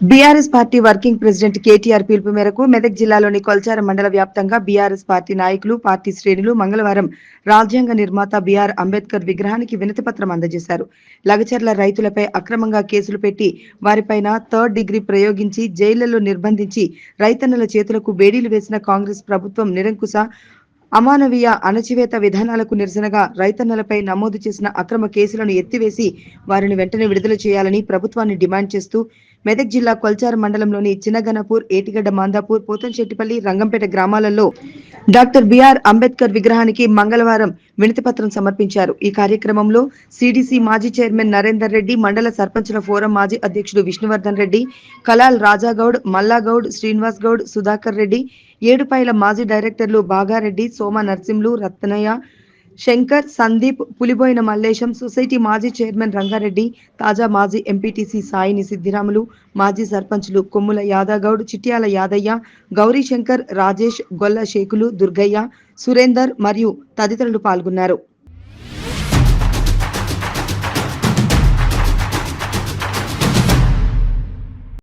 BRS party working president KTR పిలుపు మేరకు మెదక్ జిల్లాలోని కొల్చారం మండల వ్యాప్తంగా బీఆర్ఎస్ పార్టీ నాయకులు పార్టీ శ్రేణులు మంగళవారం రాజ్యాంగ నిర్మాత బీఆర్ అంబేద్కర్ విగ్రహానికి వినతిపత్రం అందజేశారు. లగచర్ల రైతులపై అక్రమంగా కేసులు పెట్టి వారిపైన థర్డ్ డిగ్రీ ప్రయోగించి జైళ్ళలో నిర్బంధించి రైతన్నల చేతులకు బేడీలు వేసిన కాంగ్రెస్ ప్రభుత్వం నిరంకుశ అమానవీయ అణచివేత విధానాలకు నిరసనగా రైతన్నలపై నమోదు చేసిన అక్రమ కేసులను ఎత్తివేసి వారిని వెంటనే విడుదల చేయాలని ప్రభుత్వాన్ని డిమాండ్ చేస్తూ మెదక్ జిల్లా కొల్చారు మండలంలోని చిన్నగనపూర్ ఏటిగడ్డ మాందాపూర్ పోతంశెట్టిపల్లి రంగంపేట గ్రామాలలో డాక్టర్ బిఆర్ అంబేద్కర్ విగ్రహానికి మంగళవారం వినతిపత్రం సమర్పించారు. ఈ కార్యక్రమంలో సిడిసి మాజీ చైర్మన్ నరేందర్ రెడ్డి మండల సర్పంచుల ఫోరం మాజీ అధ్యక్షుడు విష్ణువర్ధన్ రెడ్డి కలాల్ రాజాగౌడ్ మల్లాగౌడ్ శ్రీనివాస్ గౌడ్ సుధాకర్ రెడ్డి ఏడుపాయల మాజీ డైరెక్టర్లు బాగారెడ్డి సోమ నర్సింహులు రత్నయ్య శంకర్ సందీప్ పులిబోయిన మల్లేశం సొసైటీ మాజీ చైర్మన్ రంగారెడ్డి తాజా మాజీ ఎంపీటీసీ సాయిని సిద్దిరాములు మాజీ సర్పంచ్లు కొమ్ముల యాదగౌడ్ చిట్యాల యాదయ్య గౌరీశంకర్ రాజేష్ గొల్ల షేకులు దుర్గయ్య సురేందర్ మరియు తదితరులు పాల్గొన్నారు.